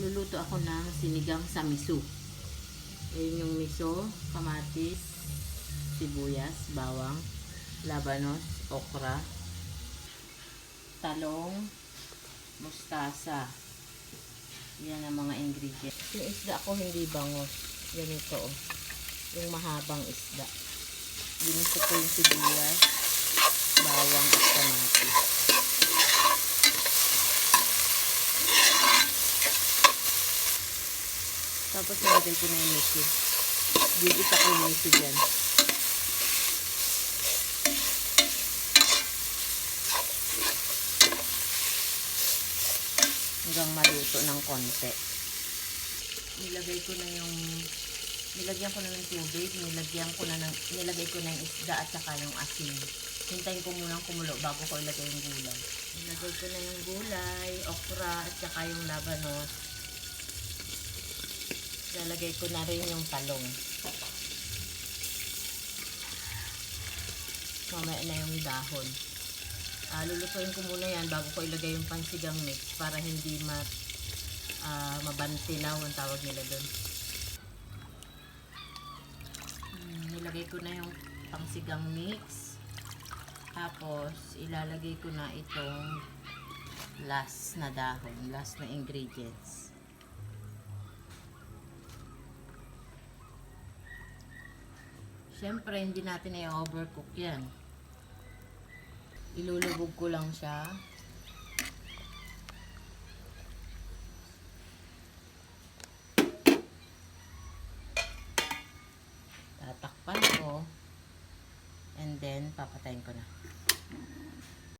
Magluluto ako ng sinigang sa miso. Ayun yung miso, kamatis, sibuyas, bawang, labanos, okra, talong, mustasa. Yan ang mga ingredients. Yung isda ko hindi bangos. Ganito oh. Yung mahabang isda. Ginito ko yung sibuyas, bawang at kamatis. Tapos nilagay ko na yung miso. Gigita ko yung miso dyan. Hanggang maluto ng konti. Nilagay ko na yung nilagyan ko na ng tubig, nilagyan ko na ng, nilagay ko na yung isda at saka yung asin. Hintayin ko munang kumulo bago ko ilagay yung gulay. Nilagay ko na yung gulay, okra at saka yung labanos. Lalagay ko na rin yung talong. Mamaya na yung dahon. Ah, lulutuin ko muna yan bago ko ilagay yung pansigang mix para hindi ma, ah, mabantilaw ang tawag nila doon. Hmm, nilagay ko na yung pangsigang mix. Tapos, ilalagay ko na itong last na dahon, last na ingredients. Siyempre, hindi natin i-overcook yan. Ilulubog ko lang siya. Tatakpan ko. And then, papatayin ko na.